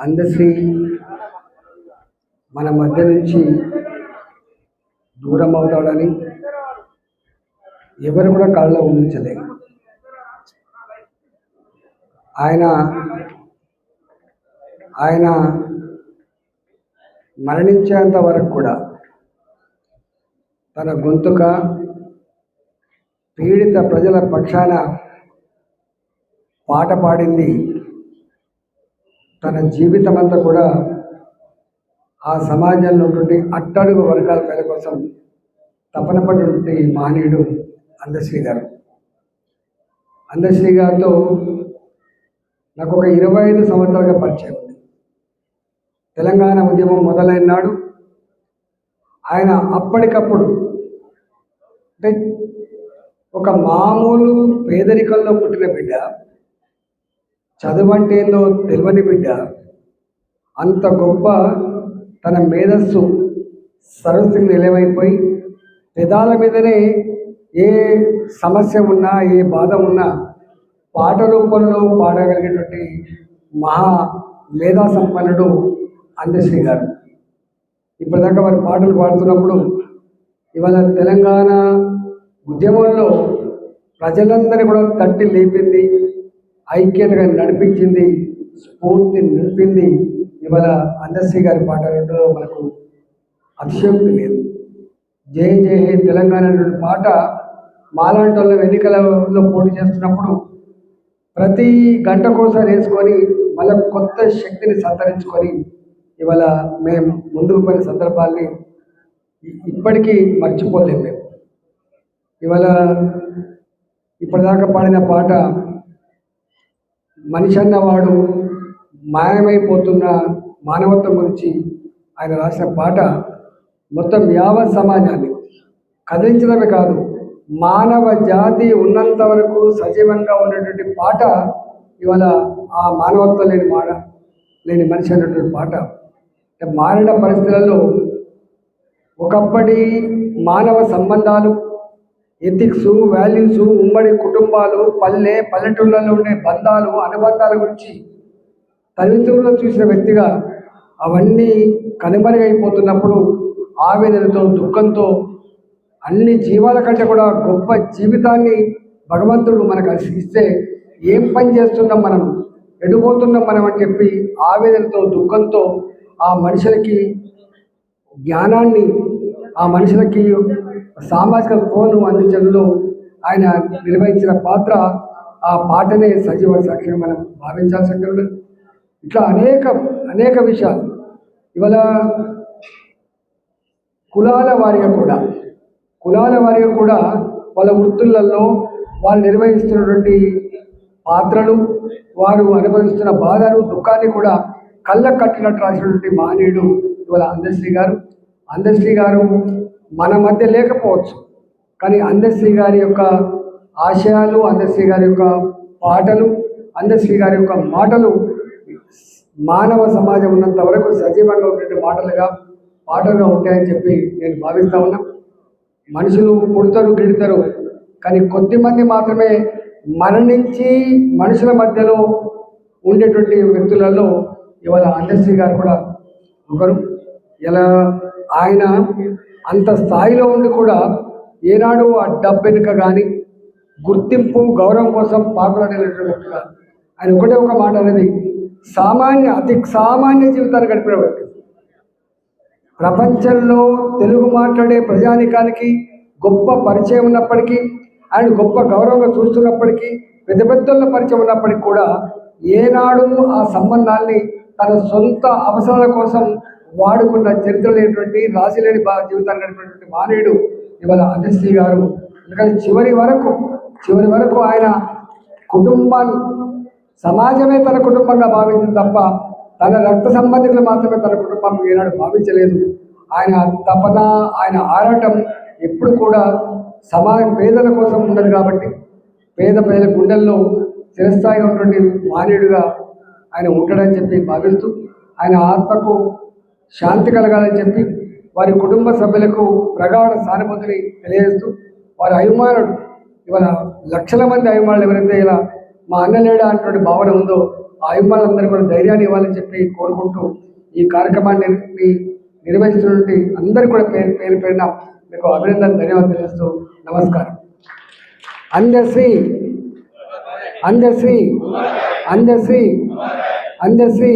అందశ్రీ మన మధ్య నుంచి దూరం అవుతాడని ఎవరు కూడా కళ్ళలో ఊహించలేదు ఆయన ఆయన మరణించేంత వరకు కూడా తన గొంతుక పీడిత ప్రజల పక్షాన పాట పాడింది తన జీవితం అంతా కూడా ఆ సమాజంలో ఉన్నటువంటి అట్టడుగు వర్గాల పేద కోసం తపన పడినటువంటి మహనీయుడు అందశ్రీ గారు. అందశ్రీ గారితో నాకు ఒక ఇరవై ఐదు సంవత్సరాలుగా పరిచయం ఉంది. తెలంగాణ ఉద్యమం మొదలైన నాడు ఆయన అప్పటికప్పుడు అంటే ఒక మామూలు పేదరికంలో పుట్టిన బిడ్డ చదువు అంటే ఏందో తెలియని బిడ్డ. అంత గొప్ప తన మేధస్సు సరస్సుకి నిలవైపోయి పెదాల మీదనే ఏ సమస్య ఉన్నా ఏ బాధ ఉన్నా పాట రూపంలో పాడగలిగేటువంటి మహా మేధా సంపన్నుడు అందశ్రీ గారు ఇప్పటిదాకా వారి పాటలు పాడుతున్నప్పుడు ఇవాళ తెలంగాణ ఉద్యమంలో ప్రజలందరినీ కూడా తట్టి లేపింది ఐక్యతగా నడిపించింది స్ఫూర్తి నింపింది ఇవాళ అందశ్రీ గారి పాటలలో మనకు అతిశయోక్తి లేదు. జై జయ హే తెలంగాణ పాట మాలాంటి వాళ్ళు ఎన్నికలలో పోటీ చేస్తున్నప్పుడు ప్రతి గంట కోసం వేసుకొని మళ్ళీ కొత్త శక్తిని సంతరించుకొని ఇవాళ మేము ముందుకు పోయిన సందర్భాల్ని ఇప్పటికీ మర్చిపోలేము మేము. ఇవాళ ఇప్పటిదాకా పాడిన పాట మనిషి అన్నవాడు మాయమైపోతున్న మానవత్వం గురించి ఆయన రాసిన పాట మొత్తం యావత్ సమాజాన్ని కదిలించడమే కాదు మానవ జాతి ఉన్నంత వరకు సజీవంగా ఉన్నటువంటి పాట ఇవాళ ఆ మానవత్వం లేని మాట లేని మనిషి అన్నటువంటి పాట. మారిన పరిస్థితులలో ఒకప్పటి మానవ సంబంధాలు ఎథిక్స్ వాల్యూస్ ఉమ్మడి కుటుంబాలు పల్లె పల్లెటూళ్ళలో ఉండే బంధాలు అనుబంధాల గురించి తల్లిదండ్రులను చూసిన వ్యక్తిగా అవన్నీ కనుమరుగైపోతున్నప్పుడు ఆవేదనతో దుఃఖంతో అన్ని జీవాల కంటే కూడా గొప్ప జీవితాన్ని భగవంతుడు మనకు ఇస్తే ఏం పని చేస్తున్నాం మనం? ఎడిపోతున్నాం మనం అని చెప్పి ఆవేదనతో దుఃఖంతో ఆ మనుషులకి జ్ఞానాన్ని ఆ మనుషులకి సామాజిక స్పృహను అందించడంలో ఆయన నిర్వహించిన పాత్ర ఆ పాటనే సజీవ సాక్ష్యం మనం భావించాల్సి ఇట్లా అనేక అనేక విషయాలు. ఇవాళ కులాల వారిగా కూడా కులాల వారిగా కూడా వాళ్ళ వృత్తులలో వాళ్ళు నిర్వహిస్తున్నటువంటి పాత్రలు వారు అనుభవిస్తున్న బాధలు దుఃఖాన్ని కూడా కళ్ళ కట్టినట్టు రాసినటువంటి మానవుడు ఇవాళ అందశ్రీ గారు. అందశ్రీ గారు మన మధ్య లేకపోవచ్చు. కానీ అందశ్రీ గారి యొక్క ఆశయాలు అందశ్రీ గారి యొక్క పాటలు అందశ్రీ గారి యొక్క మాటలు మానవ సమాజం ఉన్నంత వరకు సజీవంగా ఉండే మాటలుగా పాటలుగా ఉంటాయని చెప్పి నేను భావిస్తా ఉన్నా. మనుషులు పుడతారు గిడతారు కానీ కొద్ది మంది మాత్రమే మరణించి మనుషుల మధ్యలో ఉండేటువంటి వ్యక్తులలో ఇవాళ అందశ్రీ గారు కూడా ఒకరు. ఎలా ఆయన అంత స్థాయిలో ఉండి కూడా ఏనాడు ఆ డబ్బెనుక కానీ గుర్తింపు గౌరవం కోసం పాకులాడేటువంటి ఆయన ఒకటే ఒక మాట అనేది సామాన్య అతి సామాన్య జీవితాన్ని గడిపిన వ్యక్తి. ప్రపంచంలో తెలుగు మాట్లాడే ప్రజానికానికి గొప్ప పరిచయం ఉన్నప్పటికీ ఆయన గొప్ప గౌరవంగా చూస్తున్నప్పటికీ పెద్ద పెద్దల పరిచయం ఉన్నప్పటికీ కూడా ఏనాడు ఆ సంబంధాన్ని తన సొంత అవసరాల కోసం వాడుకున్న చరిత్ర లేనటువంటి రాసి లేని బా జీవితాన్ని గడిపినటువంటి మానేయుడు ఇవాళ అజశ్రీ గారు. ఎందుకంటే చివరి వరకు చివరి వరకు ఆయన కుటుంబాన్ని సమాజమే తన కుటుంబంగా భావించింది తప్ప తన రక్త సంబంధికులు మాత్రమే తన కుటుంబం ఏనాడు భావించలేదు. ఆయన తపన ఆయన ఆరాటం ఎప్పుడు కూడా సమాజం పేదల కోసం ఉండదు కాబట్టి పేద ప్రజల గుండెల్లో చిరస్థాయిగా ఉన్నటువంటి మానవుడిగా ఆయన ఉంటాడని చెప్పి భావిస్తూ ఆయన ఆత్మకు శాంతి కలగాలని చెప్పి వారి కుటుంబ సభ్యులకు ప్రగాఢ సానుభూతిని తెలియజేస్తూ వారి అభిమానుడు ఇవాళ లక్షల మంది అభిమానులు ఎవరైతే ఇలా మా అన్న లేడా అన్నటువంటి భావన ఉందో ఆ అభిమానులందరూ కూడా ధైర్యాన్ని ఇవ్వాలని చెప్పి కోరుకుంటూ ఈ కార్యక్రమాన్ని నిర్వహించినటువంటి నిర్వహిస్తున్నటువంటి అందరూ కూడా పేరు పేరు పేరిన మీకు అభినందన ధన్యవాదాలు తెలుస్తూ నమస్కారం. అందశ్రీ అందశ్రీ అందశ్రీ అందశ్రీ